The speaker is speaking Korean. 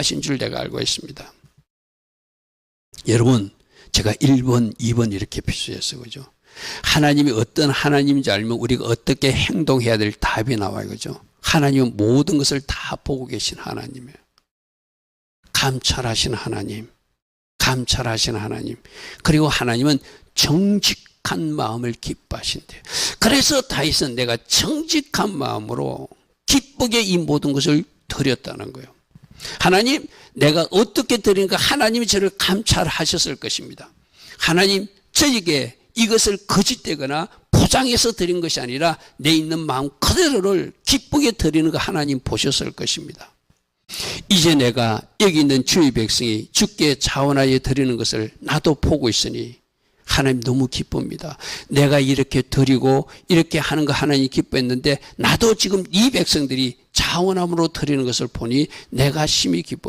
기뻐하신 줄 내가 알고 있습니다. 여러분, 제가 1번, 2번 이렇게 표시했어요. 그죠? 하나님이 어떤 하나님인지 알면 우리가 어떻게 행동해야 될 답이 나와요. 그죠? 하나님은 모든 것을 다 보고 계신 하나님이에요. 감찰하신 하나님. 감찰하신 하나님. 그리고 하나님은 정직한 마음을 기뻐하신대요. 그래서 다윗은 내가 정직한 마음으로 기쁘게 이 모든 것을 드렸다는 거예요. 하나님, 내가 어떻게 드리는가 하나님이 저를 감찰하셨을 것입니다. 하나님, 저에게 이것을 거짓되거나 포장해서 드린 것이 아니라 내 있는 마음 그대로를 기쁘게 드리는 거 하나님 보셨을 것입니다. 이제 내가 여기 있는 주의 백성이 주께 자원하여 드리는 것을 나도 보고 있으니 하나님 너무 기쁩니다. 내가 이렇게 드리고 이렇게 하는 거 하나님 기뻐했는데 나도 지금 이 백성들이 자원함으로 드리는 것을 보니 내가 심히 기쁩니다.